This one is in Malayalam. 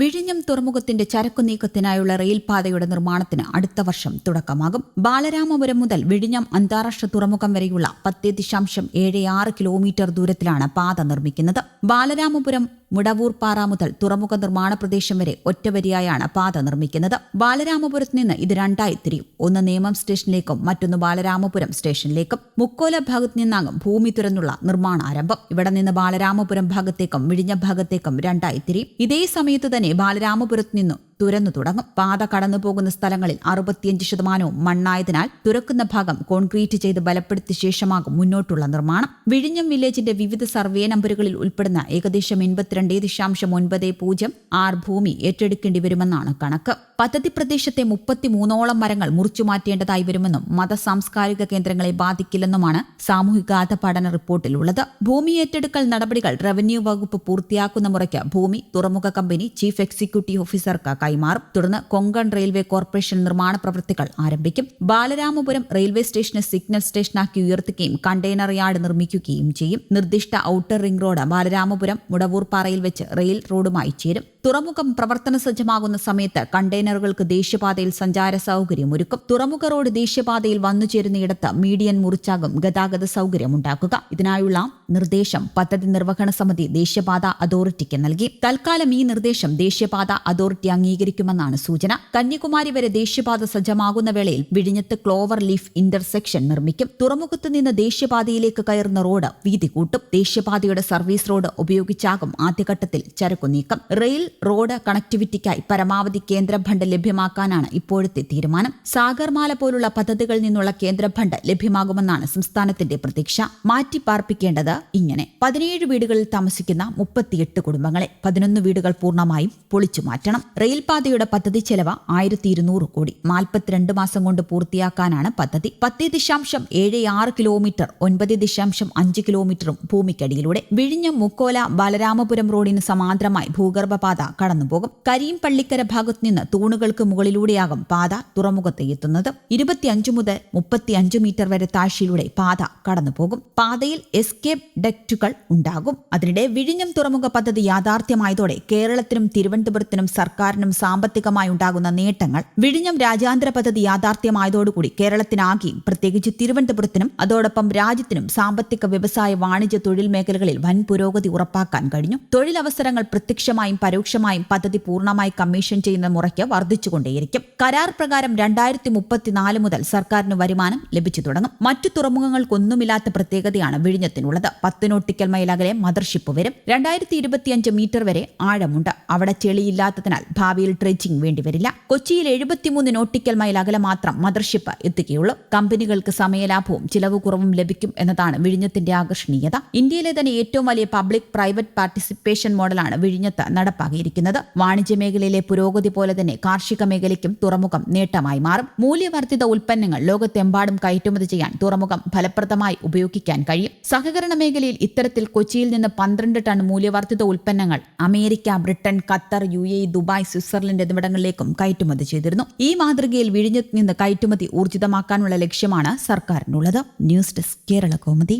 വിഴിഞ്ഞം തുറമുഖത്തിന്റെ ചരക്കു നീക്കത്തിനായുള്ള റെയിൽപാതയുടെ നിർമ്മാണത്തിന് അടുത്ത വർഷം തുടക്കമാകും. ബാലരാമപുരം മുതൽ വിഴിഞ്ഞം അന്താരാഷ്ട്ര തുറമുഖം വരെയുള്ള പത്ത് ദശാംശം ഏഴ് ആറ് കിലോമീറ്റർ ദൂരത്തിലാണ് പാത നിർമ്മിക്കുന്നത്. ബാലരാമപുരം മുടവൂർപ്പാറ മുതൽ തുറമുഖ നിർമ്മാണ പ്രദേശം വരെ ഒറ്റവരിയായാണ് പാത നിർമ്മിക്കുന്നത്. ബാലരാമപുരത്ത് നിന്ന് ഇത് രണ്ടായി തിരിയും. ഒന്ന് നേമം സ്റ്റേഷനിലേക്കും മറ്റൊന്ന് ബാലരാമപുരം സ്റ്റേഷനിലേക്കും. മുക്കോല ഭാഗത്ത് നിന്നാകും ഭൂമി തുറന്നുള്ള നിർമ്മാണ ആരംഭം ഇവിടെ നിന്ന് ബാലരാമപുരം ഭാഗത്തേക്കും വിഴിഞ്ഞ ഭാഗത്തേക്കും രണ്ടായി തിരിയും. ഇതേ സമയത്ത് തന്നെ ബാലരാമപുരത്ത് നിന്നു തുരന്നു തുടങ്ങും. പാത കടന്നു പോകുന്ന സ്ഥലങ്ങളിൽ അറുപത്തിയഞ്ച് ശതമാനവും മണ്ണായതിനാൽ തുറക്കുന്ന ഭാഗം കോൺക്രീറ്റ് ചെയ്ത് ബലപ്പെടുത്തിയ ശേഷമാകും മുന്നോട്ടുള്ള നിർമ്മാണം. വിഴിഞ്ഞം വില്ലേജിന്റെ വിവിധ സർവേ നമ്പറുകളിൽ ഉൾപ്പെടുന്ന ഏകദേശം എൺപത്തിരണ്ട് ദശാംശം ഒൻപത് പൂജ്യം ആർ ഭൂമി ഏറ്റെടുക്കേണ്ടി വരുമെന്നാണ് കണക്ക്. പദ്ധതി പ്രദേശത്തെ മുപ്പത്തിമൂന്നോളം മരങ്ങൾ മുറിച്ചു മാറ്റേണ്ടതായി വരുമെന്നും മത സാംസ്കാരിക കേന്ദ്രങ്ങളെ ബാധിക്കില്ലെന്നുമാണ് സാമൂഹികാധ പഠന റിപ്പോർട്ടിലുള്ളത്. ഭൂമി ഏറ്റെടുക്കൽ നടപടികൾ റവന്യൂ വകുപ്പ് പൂർത്തിയാക്കുന്ന മുറയ്ക്ക് ഭൂമി തുറമുഖ കമ്പനി ചീഫ് എക്സിക്യൂട്ടീവ് ഓഫീസർക്ക് കൈമാറും. തുടർന്ന് കൊങ്കൺ റെയിൽവേ കോർപ്പറേഷൻ നിർമ്മാണ പ്രവൃത്തികൾ ആരംഭിക്കും. ബാലരാമപുരം റെയിൽവേ സ്റ്റേഷനെ സിഗ്നൽ സ്റ്റേഷനാക്കി ഉയർത്തുകയും കണ്ടെയ്നർ യാർഡ് നിർമ്മിക്കുകയും ചെയ്യും. നിർദ്ദിഷ്ട ഔട്ടർ റിംഗ് റോഡ് ബാലരാമപുരം മുടവൂർപ്പാറയിൽ വെച്ച് റെയിൽ റോഡുമായി ചേരും. തുറമുഖം പ്രവർത്തന സജ്ജമാകുന്ന സമയത്ത് കണ്ടെയ്നറുകൾക്ക് ദേശീയപാതയിൽ സഞ്ചാര സൗകര്യം ഒരുക്കും തുറമുഖ റോഡ് ദേശീയപാതയിൽ വന്നുചേരുന്നയിടത്ത് മീഡിയൻ മുറിച്ചാകും ഗതാഗത സൗകര്യം ഉണ്ടാക്കുക ഇതിനായുള്ള നിർദ്ദേശം പദ്ധതി നിർവഹണ സമിതി ദേശീയപാത അതോറിറ്റിക്ക് നൽകി. തൽക്കാലം ഈ നിർദ്ദേശം ദേശീയപാത അതോറിറ്റി അംഗീകരിക്കുമെന്നാണ് സൂചന. കന്യാകുമാരി വരെ ദേശീയപാത സജ്ജമാകുന്ന വേളയിൽ വിഴിഞ്ഞത്ത് ക്ലോവർ ലീഫ് ഇന്റർസെക്ഷൻ നിർമ്മിക്കും. തുറമുഖത്ത് നിന്ന് ദേശീയപാതയിലേക്ക് കയറുന്ന റോഡ് വീതി കൂട്ടും. ദേശീയപാതയുടെ സർവീസ് റോഡ് ഉപയോഗിച്ചാകും ആദ്യഘട്ടത്തിൽ ചരക്കു നീക്കം. റെയിൽ റോഡ് കണക്ടിവിറ്റിക്കായി പരമാവധി കേന്ദ്ര ഫണ്ട് ലഭ്യമാക്കാനാണ് ഇപ്പോഴത്തെ തീരുമാനം. സാഗർമാല പോലുള്ള പദ്ധതികളിൽ നിന്നുള്ള കേന്ദ്ര ഫണ്ട് ലഭ്യമാകുമെന്നാണ് സംസ്ഥാനത്തിന്റെ പ്രതീക്ഷ. മാറ്റിപ്പാർപ്പിക്കേണ്ടത് ഇങ്ങനെ. പതിനേഴ് വീടുകളിൽ താമസിക്കുന്ന മുപ്പത്തിയെട്ട് കുടുംബങ്ങളെ പതിനൊന്ന് വീടുകൾ പൂർണമായും പൊളിച്ചു മാറ്റണം. റെയിൽപാതയുടെ പദ്ധതി ചെലവ് ആയിരത്തി ഇരുന്നൂറ് കോടി. നാൽപ്പത്തിരണ്ട് മാസം കൊണ്ട് പൂർത്തിയാക്കാനാണ് പദ്ധതി. പത്ത് ദശാംശം ഏഴ് ആറ് കിലോമീറ്റർ ഒൻപത് ദശാംശം അഞ്ച് കിലോമീറ്ററും ഭൂമിക്കടിയിലൂടെ. വിഴിഞ്ഞം മുക്കോല ബാലരാമപുരം റോഡിന് സമാന്തരമായി ഭൂഗർഭപാത കടന്നുപോകും. കരീം പള്ളിക്കര ഭാഗത്തു നിന്ന് തൂണുകൾക്ക് മുകളിലൂടെയാകും പാത തുറമുഖത്ത് എത്തുന്നത്. ഇരുപത്തിയഞ്ച് മുതൽ മുപ്പത്തിയഞ്ച് മീറ്റർ വരെ താഴ്ചയിലൂടെ പാത കടന്നുപോകും. പാതയിൽ എസ്കേപ്പ് ഡക്റ്റുകൾ ഉണ്ടാകും. അതിനിടെ വിഴിഞ്ഞം തുറമുഖ പദ്ധതി യാഥാർത്ഥ്യമായതോടെ കേരളത്തിനും തിരുവനന്തപുരത്തിനും സർക്കാരിനും സാമ്പത്തികമായി ഉണ്ടാകുന്ന നേട്ടങ്ങൾ വിഴിഞ്ഞം രാജ്യാന്തര പദ്ധതി യാഥാർത്ഥ്യമായതോടുകൂടി കേരളത്തിനാകെയും. പ്രത്യേകിച്ച് തിരുവനന്തപുരത്തിനും അതോടൊപ്പം രാജ്യത്തിനും സാമ്പത്തിക വ്യവസായ വാണിജ്യ തൊഴിൽ മേഖലകളിൽ വൻ പുരോഗതി ഉറപ്പാക്കാൻ കഴിഞ്ഞു. തൊഴിലവസരങ്ങൾ പ്രത്യക്ഷമായും പരോക്ഷമായും പദ്ധതി പൂർണമായി കമ്മീഷൻ ചെയ്യുന്ന മുറയ്ക്ക് വർദ്ധിച്ചുകൊണ്ടേയിരിക്കും. കരാർ പ്രകാരം രണ്ടായിരത്തി മുപ്പത്തിനാല് മുതൽ സർക്കാരിന് വരുമാനം ലഭിച്ചു തുടങ്ങും. മറ്റു തുറമുഖങ്ങൾക്കൊന്നുമില്ലാത്ത പ്രത്യേകതയാണ് വിഴിഞ്ഞത്തിനുള്ളത്. പത്ത് നോട്ടിക്കൽ മൈൽ അകലെ മദർഷിപ്പ് വരും. രണ്ടായിരത്തി ഇരുപത്തിയഞ്ച് മീറ്റർ വരെ ആഴമുണ്ട്. അവിടെ ചെളിയില്ലാത്തതിനാൽ ഭാവിയിൽ ട്രെച്ചിങ് വേണ്ടിവരില്ല കൊച്ചിയിൽ എഴുപത്തിമൂന്ന് നോട്ടിക്കൽ മൈൽ അകലെ മാത്രം മദർഷിപ്പ് എത്തുകയുള്ളൂ. കമ്പനികൾക്ക് സമയലാഭവും ചിലവ് കുറവും ലഭിക്കും എന്നതാണ് വിഴിഞ്ഞത്തിന്റെ ആകർഷണീയത. ഇന്ത്യയിലെ തന്നെ ഏറ്റവും വലിയ പബ്ലിക് പ്രൈവറ്റ് പാർട്ടിസിപ്പേഷൻ മോഡലാണ് വിഴിഞ്ഞത്ത് നടപ്പാക്കിയിരിക്കുന്നത് വാണിജ്യ മേഖലയിലെ പുരോഗതി പോലെ തന്നെ കാർഷിക മേഖലയ്ക്കും തുറമുഖം നേട്ടമായി മാറും. മൂല്യവർദ്ധിത ഉൽപ്പന്നങ്ങൾ ലോകത്തെമ്പാടും കയറ്റുമതി ചെയ്യാൻ തുറമുഖം ഫലപ്രദമായി ഉപയോഗിക്കാൻ കഴിയും. സഹകരണ മേഖലയിൽ ഇത്തരത്തിൽ കൊച്ചിയിൽ നിന്ന് പന്ത്രണ്ട് ടൺ മൂല്യവർദ്ധിത ഉൽപ്പന്നങ്ങൾ America Britain Qatar U A Dubai Switzerland എന്നിവിടങ്ങളിലേക്കും കയറ്റുമതി ചെയ്തിരുന്നു. ഈ മാതൃകയിൽ വിഴിഞ്ഞത്ത് നിന്ന് കയറ്റുമതി ഊർജിതമാക്കാനുള്ള ലക്ഷ്യമാണ് സർക്കാരിനുള്ളത്. News desk Kerala Kaumudi